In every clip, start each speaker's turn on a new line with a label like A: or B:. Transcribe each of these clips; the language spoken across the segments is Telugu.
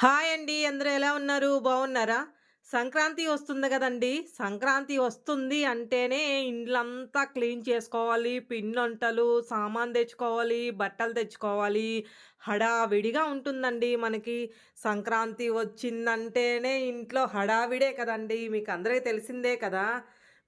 A: హాయ్ అండి. అందరూ ఎలా ఉన్నారు? బాగున్నారా సంక్రాంతి వస్తుంది కదండి. సంక్రాంతి వస్తుంది అంటేనే ఇండ్లంతా క్లీన్ చేసుకోవాలి. పిండొంటలు సామాన్ తెచ్చుకోవాలి బట్టలు తెచ్చుకోవాలి. హడావిడిగా ఉంటుందండి మనకి. సంక్రాంతి వచ్చిందంటేనే ఇంట్లో హడావిడే కదండి. మీకు అందరికీ తెలిసిందే కదా.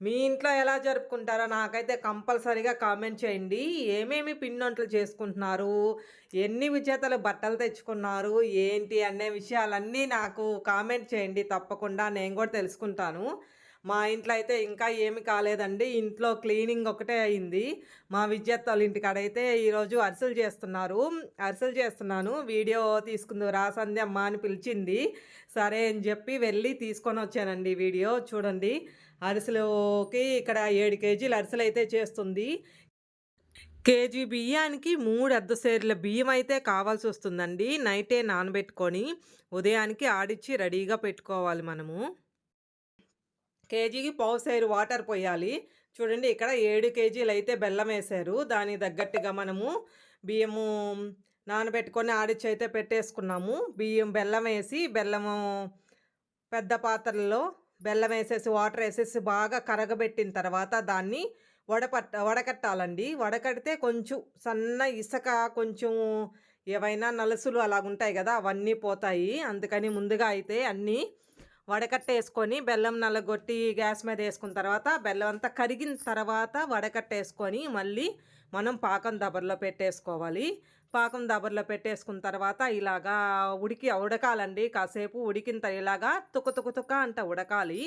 A: మీ ఇంట్లో ఎలా జరుపుకుంటారో నాకైతే కంపల్సరీగా కామెంట్ చేయండి. ఏమేమి పిన్నొంట్లు చేసుకుంటున్నారు? ఎన్ని విజేతలు బట్టలు తెచ్చుకున్నారు? ఏంటి? అనే విషయాలన్నీ నాకు కామెంట్ చేయండి. తప్పకుండా నేను కూడా తెలుసుకుంటాను. మా ఇంట్లో అయితే ఇంకా ఏమి కాలేదండి. ఇంట్లో క్లీనింగ్ ఒకటే అయింది. మా విద్యార్థి వాళ్ళ ఇంటికాడైతే ఈరోజు అరిసెలు చేస్తున్నారు. అరిసెలు చేస్తున్నాను. వీడియో తీసుకుంది రా సంధ్యమ్మ అని పిలిచింది. సరే అని చెప్పి వెళ్ళి తీసుకొని వచ్చానండి వీడియో. చూడండి. అరిసెలుకి ఇక్కడ ఏడు కేజీలు అరిసెలు అయితే చేస్తుంది. కేజీ బియ్యానికి మూడు అర్ధ సేర్ల బియ్యం అయితే కావాల్సి వస్తుందండి. నైటే నానబెట్టుకొని ఉదయానికి ఆడిచ్చి రెడీగా పెట్టుకోవాలి మనము. కేజీకి పావు సైరు వాటర్ పోయాలి. చూడండి ఇక్కడ ఏడు కేజీలు అయితే బెల్లం వేశారు దానికి తగ్గట్టుగా మనము బియ్యము నానబెట్టుకొని ఆడిచ్చి అయితే పెట్టేసుకున్నాము. బియ్యం బెల్లం వేసి బెల్లము పెద్ద పాత్రలో బెల్లం వేసేసి వాటర్ వేసేసి బాగా కరగబెట్టిన తర్వాత దాన్ని వడపట్ట వడకట్టాలండి. వడకడితే కొంచెం సన్న ఇసుక కొంచెం ఏవైనా నలుసులు అలాగుంటాయి కదా అవన్నీ పోతాయి. అందుకని ముందుగా అయితే అన్నీ వడకట్టేసుకొని బెల్లం నల్లగొట్టి గ్యాస్ మీద వేసుకున్న తర్వాత బెల్లం అంతా కరిగిన తర్వాత వడకట్టేసుకొని మళ్ళీ మనం పాకం దబర్లో పెట్టేసుకోవాలి. పాకం దబర్లో పెట్టేసుకున్న తర్వాత ఇలాగా ఉడికి ఉడకాలండి. కాసేపు ఉడికిన ఇలాగా తుక తుక తుక అంట ఉడకాలి.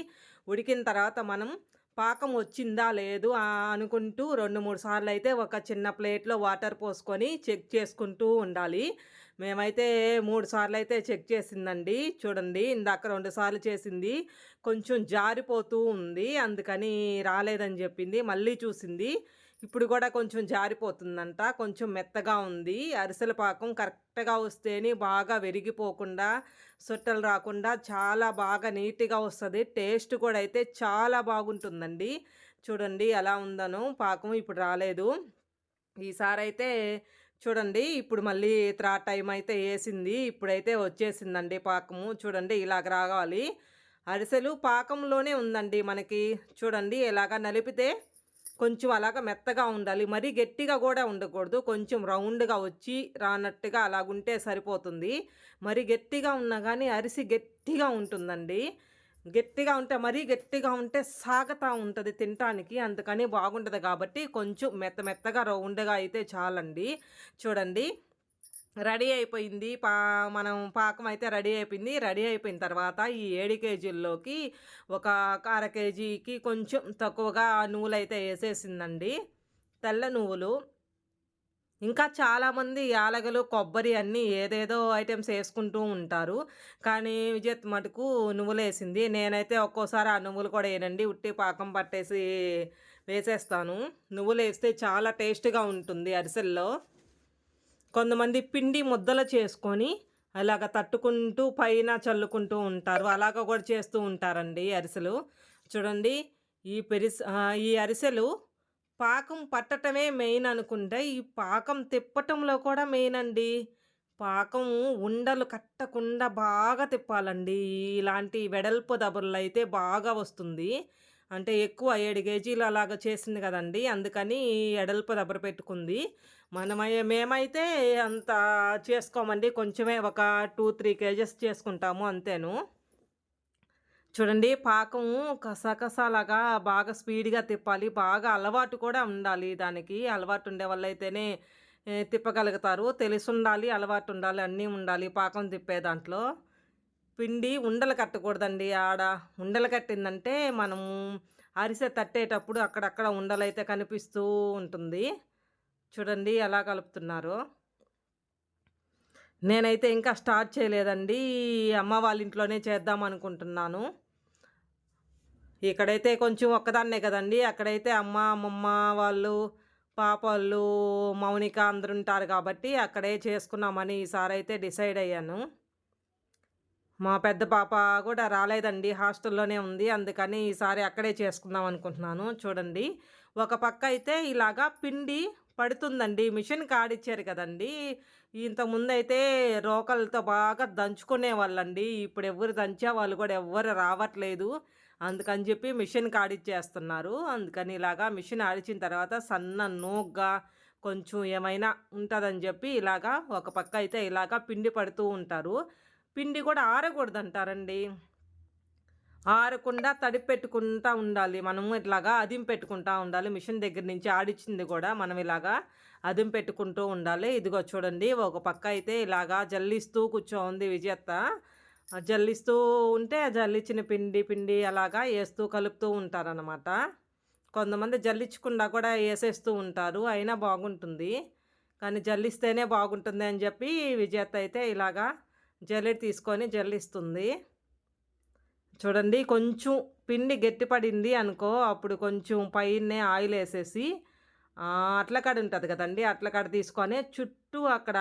A: ఉడికిన తర్వాత మనం పాకం వచ్చిందా లేదు అనుకుంటూ రెండు మూడు సార్లు అయితే ఒక చిన్న ప్లేట్లో వాటర్ పోసుకొని చెక్ చేసుకుంటూ ఉండాలి. మేమైతే మూడు సార్లు అయితే చెక్ చేసిందండి. చూడండి ఇందాక రెండు సార్లు చేసింది. కొంచెం జారిపోతూ ఉంది. అందుకని రాలేదని చెప్పింది. మళ్ళీ చూసింది. ఇప్పుడు కూడా కొంచెం జారిపోతుందంట. కొంచెం మెత్తగా ఉంది. అరిసెల పాకం కరెక్ట్గా వస్తేనే బాగా విరిగిపోకుండా సొట్టలు రాకుండా చాలా బాగా నీట్గా వస్తుంది. టేస్ట్ కూడా అయితే చాలా బాగుంటుందండి. చూడండి ఎలా ఉందను పాకం ఇప్పుడు రాలేదు. ఈసారి అయితే చూడండి ఇప్పుడు మళ్ళీ త్రా టైం అయితే వేసింది. ఇప్పుడైతే వచ్చేసిందండి పాకము. చూడండి ఇలాగ రావాలి. అరిసెలు పాకంలోనే ఉందండి మనకి. చూడండి ఇలాగ నలిపితే కొంచెం అలాగ మెత్తగా ఉండాలి. మరీ గట్టిగా కూడా ఉండకూడదు. కొంచెం రౌండ్గా వచ్చి రానట్టుగా అలాగుంటే సరిపోతుంది. మరి గట్టిగా ఉన్నా కానీ అరిసి గట్టిగా ఉంటుందండి. గట్టిగా ఉంటే మరీ గట్టిగా ఉంటే సాగతా ఉంటుంది తినటానికి. అందుకని బాగుంటుంది కాబట్టి కొంచెం మెత్త మెత్తగా రౌండ్గా అయితే చాలండి. చూడండి రెడీ అయిపోయింది. పా మనం పాకం అయితే రెడీ అయిపోయింది. రెడీ అయిపోయిన తర్వాత ఈ ఏడు కేజీల్లోకి ఒక అర కేజీకి కొంచెం తక్కువగా నువ్వులు అయితే వేసేసిందండి. తెల్ల నువ్వులు ఇంకా చాలామంది యాలగలు కొబ్బరి అన్నీ ఏదేదో ఐటమ్స్ వేసుకుంటూ ఉంటారు. కానీ విజయత్ మటుకు నువ్వులు వేసింది. నేనైతే ఒక్కోసారి ఆ నువ్వులు కూడా వేయనండి. ఉట్టి పాకం పట్టేసి వేసేస్తాను. నువ్వులు వేస్తే చాలా టేస్ట్గా ఉంటుంది అరిసెల్లో. కొంతమంది పిండి ముద్దలు చేసుకొని అలాగ తట్టుకుంటూ పైన చల్లుకుంటూ ఉంటారు. అలాగ కూడా చేస్తూ ఉంటారండి అరిసెలు. చూడండి ఈ పెరిస ఈ అరిసెలు పాకం పట్టటమే మెయిన్ అనుకుంటే. ఈ పాకం తిప్పటంలో కూడా మెయిన్ అండి పాకం ఉండలు కట్టకుండా బాగా తిప్పాలండి. ఇలాంటి వెడల్పు దబుర్లు అయితే బాగా వస్తుంది. అంటే ఎక్కువ ఏడు కేజీలు అలాగ చేసింది కదండి. అందుకని ఎడల్పు దెబ్బర పెట్టుకుంది. మనమై మేమైతే అంత చేసుకోమండి. కొంచెమే ఒక టూ త్రీ కేజెస్ చేసుకుంటాము అంతేను. చూడండి పాకం కసకసలాగా బాగా స్పీడ్గా తిప్పాలి. బాగా అలవాటు కూడా ఉండాలి దానికి. అలవాటు ఉండే వల్ల అయితేనే తిప్పగలుగుతారు. తెలిసి ఉండాలి అలవాటు ఉండాలి అన్నీ ఉండాలి పాకం తిప్పే దాంట్లో. పిండి ఉండలు కట్టకూడదండి ఆడ. ఉండలు కట్టిందంటే మనము అరిసె తట్టేటప్పుడు అక్కడక్కడ ఉండలైతే కనిపిస్తూ ఉంటుంది. చూడండి ఎలా కలుపుతున్నారు. నేనైతే ఇంకా స్టార్ట్ చేయలేదండి. అమ్మ వాళ్ళ ఇంట్లోనే చేద్దాం అనుకుంటున్నాను. ఇక్కడైతే కొంచెం ఒక్కదాన్నే కదండి. అక్కడైతే అమ్మ అమ్మమ్మ వాళ్ళు పాప వాళ్ళు మౌనిక అందరు ఉంటారు కాబట్టి అక్కడే చేసుకున్నామని ఈసారి అయితే డిసైడ్ అయ్యాను. మా పెద్ద పాప కూడా రాలేదండి. హాస్టల్లోనే ఉంది. అందుకని ఈసారి అక్కడే చేసుకుందాం అనుకుంటున్నాను. చూడండి. ఒక పక్క అయితే ఇలాగా పిండి పడుతుందండి. మిషన్ కాడిచ్చారు కదండి. ఇంతకుముందు అయితే రోకలతో బాగా దంచుకునే వాళ్ళండి ఇప్పుడు ఎవరు దంచే వాళ్ళు కూడా ఎవ్వరు రావట్లేదు. అందుకని చెప్పి మిషన్ కాడిచ్చేస్తున్నారు. అందుకని ఇలాగా మిషన్ ఆడిచిన తర్వాత సన్న నూగ్గా కొంచెం ఏమైనా ఉంటుందని చెప్పి ఇలాగా ఒక పక్క అయితే ఇలాగా పిండి పడుతూ ఉంటారు. పిండి కూడా ఆరకూడదు అంటారండి ఆరకుండా తడిపి పెట్టుకుంటా ఉండాలి. మనము ఇట్లాగా అదిం పెట్టుకుంటా ఉండాలి. మిషన్ దగ్గర నుంచి ఆడిచ్చింది కూడా మనం ఇలాగా అదిం పెట్టుకుంటూ ఉండాలి. ఇదిగో చూడండి ఒక పక్క అయితే ఇలాగా జల్లిస్తూ కూర్చోంది విజేత. జల్లిస్తూ ఉంటే జల్లిచ్చిన పిండి పిండి అలాగా వేస్తూ కలుపుతూ ఉంటారనమాట కొంతమంది జల్లించకుండా కూడా వేసేస్తూ ఉంటారు అయినా బాగుంటుంది. కానీ జల్లిస్తేనే బాగుంటుంది అని చెప్పి విజేత అయితే ఇలాగా జల్లెడ తీసుకొని జల్లిస్తుంది. చూడండి కొంచెం పిండి గట్టిపడింది అనుకో అప్పుడు కొంచెం పైనే ఆయిల్ వేసేసి అట్లకాడ ఉంటుంది కదండి. అట్లకాడ తీసుకొని చుట్టూ అక్కడ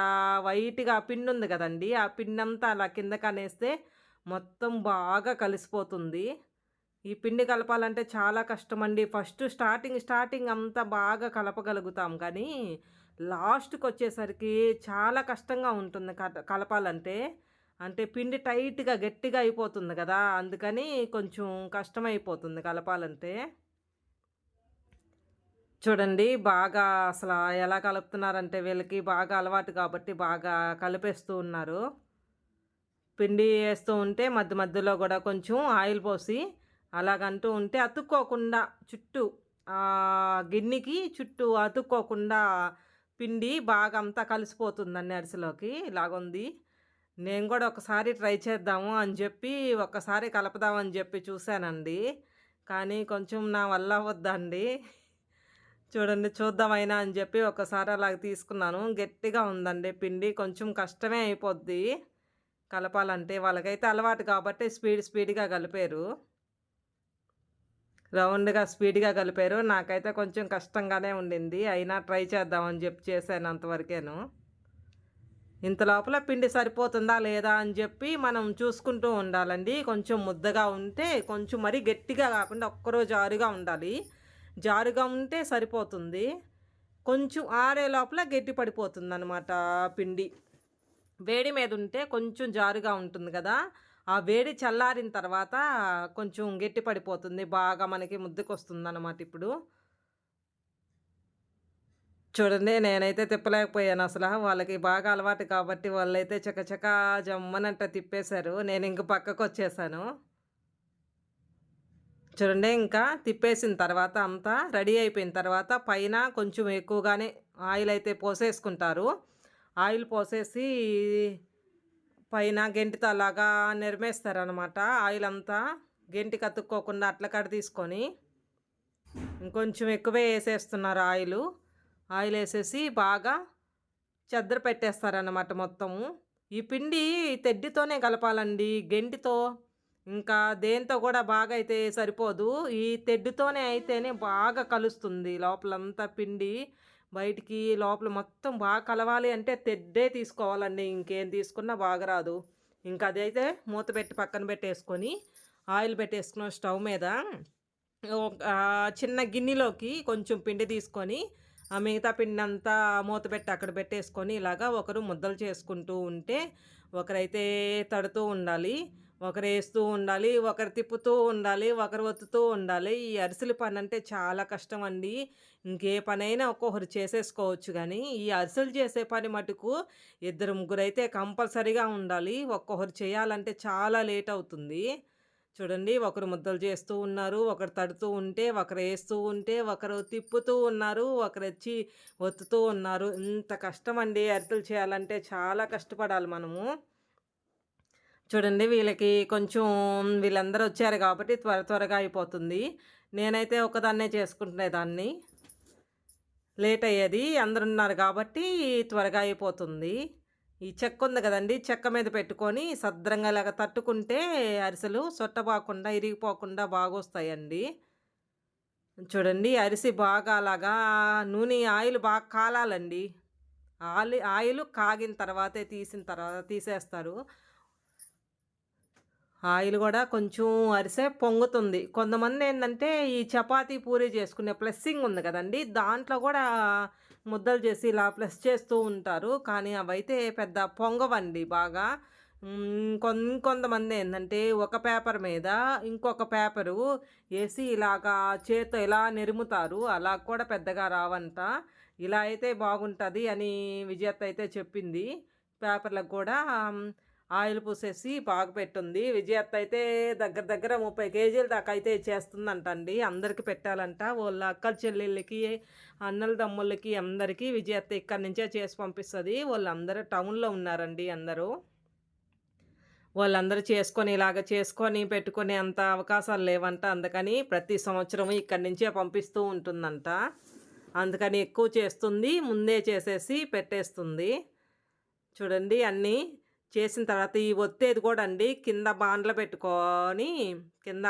A: వైట్గా పిండి ఉంది కదండి. ఆ పిండి అంతా అలా కింద కనేస్తే మొత్తం బాగా కలిసిపోతుంది. ఈ పిండి కలపాలంటే చాలా కష్టమండి. ఫస్ట్ స్టార్టింగ్ స్టార్టింగ్ అంతా బాగా కలపగలుగుతాం. కానీ లాస్ట్కి వచ్చేసరికి చాలా కష్టంగా ఉంటుంది కలపాలంటే. అంటే పిండి టైట్గా గట్టిగా అయిపోతుంది కదా. అందుకని కొంచెం కష్టమైపోతుంది కలపాలంటే. చూడండి బాగా అసలు ఎలా కలుపుతున్నారంటే వీళ్ళకి బాగా అలవాటు కాబట్టి బాగా కలిపేస్తూ ఉన్నారు. పిండి వేస్తూ ఉంటే మధ్య మధ్యలో కూడా కొంచెం ఆయిల్ పోసి అలాగంటూ ఉంటే అతుక్కోకుండా చుట్టూ గిన్నెకి చుట్టూ అతుక్కోకుండా పిండి బాగా అంతా కలిసిపోతుందండి అరిసెలోకి. ఇలాగుంది. నేను కూడా ఒకసారి ట్రై చేద్దాము అని చెప్పి ఒక్కసారి కలపదామని చెప్పి చూశానండి. కానీ కొంచెం నా వల్ల వద్దండి చూడండి చూద్దామైనా అని చెప్పి ఒకసారి అలాగ తీసుకున్నాను. గట్టిగా ఉందండి పిండి కొంచెం కష్టమే అయిపోద్ది. కలపాలంటే వాళ్ళకైతే అలవాటు కాబట్టి స్పీడ్ స్పీడ్గా కలిపారు. రౌండ్గా స్పీడ్గా కలిపారు. నాకైతే కొంచెం కష్టంగానే ఉండింది. అయినా ట్రై చేద్దామని చెప్పి చేశాను అంతవరకేను. ఇంత లోపల పిండి సరిపోతుందా లేదా అని చెప్పి మనం చూసుకుంటూ ఉండాలండి. కొంచెం ముద్దగా ఉంటే కొంచెం మరీ గట్టిగా కాకుండా ఒక్కరోజు జారుగా ఉండాలి. జారుగా ఉంటే సరిపోతుంది. కొంచెం ఆరే లోపల గట్టి పడిపోతుంది అనమాట పిండి. వేడి మీద ఉంటే కొంచెం జారుగా ఉంటుంది కదా. ఆ వేడి చల్లారిన తర్వాత కొంచెం గట్టి పడిపోతుంది. బాగా మనకి ముద్దుకొస్తుంది అనమాట ఇప్పుడు. చూడండి నేనైతే తిప్పలేకపోయాను అసలు. వాళ్ళకి బాగా అలవాటు కాబట్టి వాళ్ళైతే చకచక జమ్మనంట తిప్పేశారు. నేను ఇంక పక్కకు వచ్చేసాను చూడండి ఇంకా తిప్పేసిన తర్వాత అంతా రెడీ అయిపోయిన తర్వాత పైన కొంచెం ఎక్కువగానే ఆయిల్ అయితే పోసేసుకుంటారు. ఆయిల్ పోసేసి పైన గెంటితో అలాగా నిర్మేస్తారనమాట ఆయిల్ అంతా గెంటి కత్తుక్కోకుండా అట్ల కడ తీసుకొని ఇంకొంచెం ఎక్కువే వేసేస్తున్నారు ఆయిల్. ఆయిల్ వేసేసి బాగా చెద్దర పెట్టేస్తారన్నమాట మొత్తము. ఈ పిండి తెడ్డితోనే కలపాలండి. గెంటితో ఇంకా దేంతో కూడా బాగా అయితే సరిపోదు. ఈ తెడ్డుతోనే అయితేనే బాగా కలుస్తుంది లోపలంతా పిండి. బయటికి లోపల మొత్తం బాగా కలవాలి అంటే తెడ్డే తీసుకోవాలండి. ఇంకేం తీసుకున్నా బాగా రాదు ఇంకా అదైతే మూత పెట్టి పక్కన పెట్టేసుకొని ఆయిల్ పెట్టేసుకున్న స్టవ్ మీద చిన్న గిన్నెలోకి కొంచెం పిండి తీసుకొని ఆ మిగతా పిండి అంతా మూత పెట్టి అక్కడ పెట్టేసుకొని ఇలాగా ఒకరు ముద్దలు చేసుకుంటూ ఉంటే ఒకరైతే తడుతూ ఉండాలి. ఒకరు వేస్తూ ఉండాలి ఒకరు తిప్పుతూ ఉండాలి ఒకరు ఒత్తుతూ ఉండాలి. ఈ అరిసెల పని అంటే చాలా కష్టం అండి. ఇంకే పనైనా ఒక్కొక్కరు చేసేసుకోవచ్చు కానీ ఈ అరిసెలు చేసే పని మటుకు ఇద్దరు ముగ్గురు అయితే కంపల్సరీగా ఉండాలి. ఒక్కొక్కరు చేయాలంటే చాలా లేట్ అవుతుంది. చూడండి ఒకరు ముద్దలు చేస్తూ ఉన్నారు ఒకరు తడుతూ ఉంటే ఒకరు వేస్తూ ఉంటే ఒకరు తిప్పుతూ ఉన్నారు ఒకరు వచ్చి ఒత్తుతూ ఉన్నారు. ఇంత కష్టం అండి అరిసెలు చేయాలంటే చాలా కష్టపడాలి మనము. చూడండి వీళ్ళకి కొంచెం వీళ్ళందరూ వచ్చారు కాబట్టి త్వర త్వరగా అయిపోతుంది. నేనైతే ఒకదాన్నే చేసుకుంటునే దాన్ని లేట్ అయ్యేది అందరు ఉన్నారు కాబట్టి త్వరగా అయిపోతుంది. ఈ చెక్క ఉంది కదండి చెక్క మీద పెట్టుకొని సద్రంగా లాగా తట్టుకుంటే అరిసెలు సొట్టబాకుండా ఇరిగిపోకుండా బాగా వస్తాయండి చూడండి అరిసి బాగా అలాగా నూనె ఆయిల్ బాగా కాలాలండి. ఆయిల్ ఆయిల్ కాగిన తర్వాతే తీసిన తర్వాత తీసేస్తారు. ఆయిల్ కూడా కొంచెం అరిసే పొంగుతుంది. కొంతమంది ఏంటంటే ఈ చపాతీ పూరి చేసుకునే ప్లస్సింగ్ ఉంది కదండి. దాంట్లో కూడా ముద్దలు చేసి ఇలా ప్లస్ చేస్తూ ఉంటారు. కానీ అవైతే పెద్ద పొంగవండి బాగా. ఇంకొంతమంది ఏంటంటే ఒక పేపర్ మీద ఇంకొక పేపరు వేసి ఇలాగా చేతితో ఇలా నెరుముతారు అలా కూడా పెద్దగా రావంట. ఇలా అయితే బాగుంటుంది అని విజేత అయితే చెప్పింది. పేపర్లకు కూడా ఆయిల్ పూసేసి బాగా పెట్టుంది. విజయత్త అయితే దగ్గర దగ్గర ముప్పై కేజీల దాకా అయితే చేస్తుందంట అండి అందరికి పెట్టాలంట. వాళ్ళ అక్క చెల్లెళ్ళకి అన్నల తమ్ముళ్ళకి అందరికీ విజయత్త ఇక్కడి నుంచే చేసి పంపిస్తుంది. వాళ్ళందరూ టౌన్లో ఉన్నారండి అందరూ. వాళ్ళందరూ చేసుకొని ఇలాగ చేసుకొని పెట్టుకునే అంత అవకాశాలు లేవంట. అందుకని ప్రతి సంవత్సరం ఇక్కడి నుంచే పంపిస్తూ ఉంటుందంట. అందుకని ఎక్కువ చేస్తుంది. ముందే చేసేసి పెట్టేస్తుంది. చూడండి అన్నీ. చేసిన తర్వాత ఈ ఒత్తేది కూడా అండి కింద బాండ్లు పెట్టుకొని కింద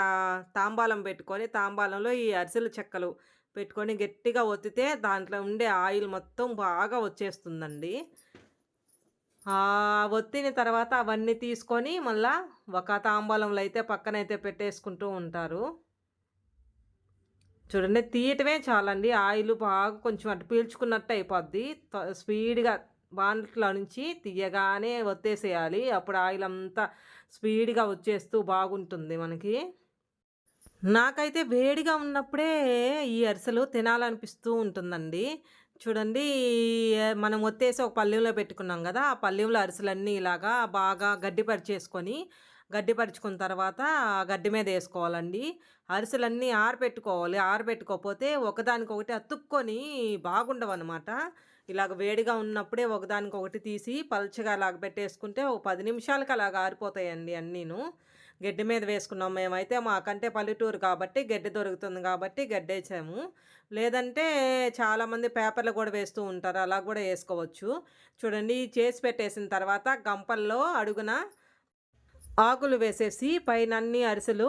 A: తాంబాలం పెట్టుకొని తాంబాలంలో ఈ అరిసెల చెక్కలు పెట్టుకొని గట్టిగా ఒత్తితే దాంట్లో ఉండే ఆయిల్ మొత్తం బాగా వచ్చేస్తుందండి. ఒత్తిన తర్వాత అవన్నీ తీసుకొని మళ్ళా ఒక తాంబాలంలో అయితే పక్కనైతే పెట్టేసుకుంటూ ఉంటారు. చూడండి తీయటమే చాలండి. ఆయిల్ బాగా కొంచెం అటు పీల్చుకున్నట్టు అయిపోద్ది. త- స్పీడ్గా బాండ్లో నుంచి తీయగానే వత్తేసేయాలి అప్పుడు ఆయిల్ అంతా స్పీడ్గా వచ్చేస్తూ బాగుంటుంది మనకి. నాకైతే వేడిగా ఉన్నప్పుడే ఈ అరిసెలు తినాలనిపిస్తూ ఉంటుందండి. చూడండి మనం ఒత్తేసి ఒక పల్లెంలో పెట్టుకున్నాం కదా ఆ పల్లెంలో అరిసెలన్నీ ఇలాగా బాగా గడ్డిపరిచేసుకొని గడ్డిపరుచుకున్న తర్వాత గడ్డి మీద వేసుకోవాలండి. అరిసెలన్నీ ఆరబెట్టుకోవాలి ఆరబెట్టుకోకపోతే ఒకదానికొకటి అతుక్కొని బాగుండవు అనమాట ఇలాగ వేడిగా ఉన్నప్పుడే ఒకదానికొకటి తీసి పల్చగా అలాగ పెట్టేసుకుంటే ఒక పది నిమిషాలకి అలాగ ఆరిపోతాయండి అన్నీను. గడ్డి మీద వేసుకున్నాం మేమైతే మాకంటే పల్లెటూరు కాబట్టి గడ్డి దొరుకుతుంది కాబట్టి గడ్డేసాము. లేదంటే చాలామంది పేపర్లు కూడా వేస్తూ ఉంటారు అలా కూడా వేసుకోవచ్చు. చూడండి చేసి పెట్టేసిన తర్వాత గంపల్లో అడుగున ఆకులు వేసేసి పైన అన్ని అరిసెలు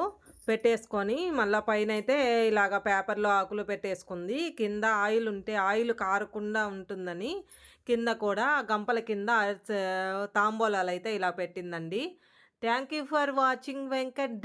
A: పెట్టేసుకొని మళ్ళీ పైన అయితే ఇలాగ పేపర్లో ఆకులు పెట్టేసుకుంది. కింద ఆయిల్ ఉంటే ఆయిల్ కారకుండా ఉంటుందని కింద కూడా గంపల కింద తాంబూలాలు అయితే ఇలా పెట్టిందండి. Thank you for watching Venkat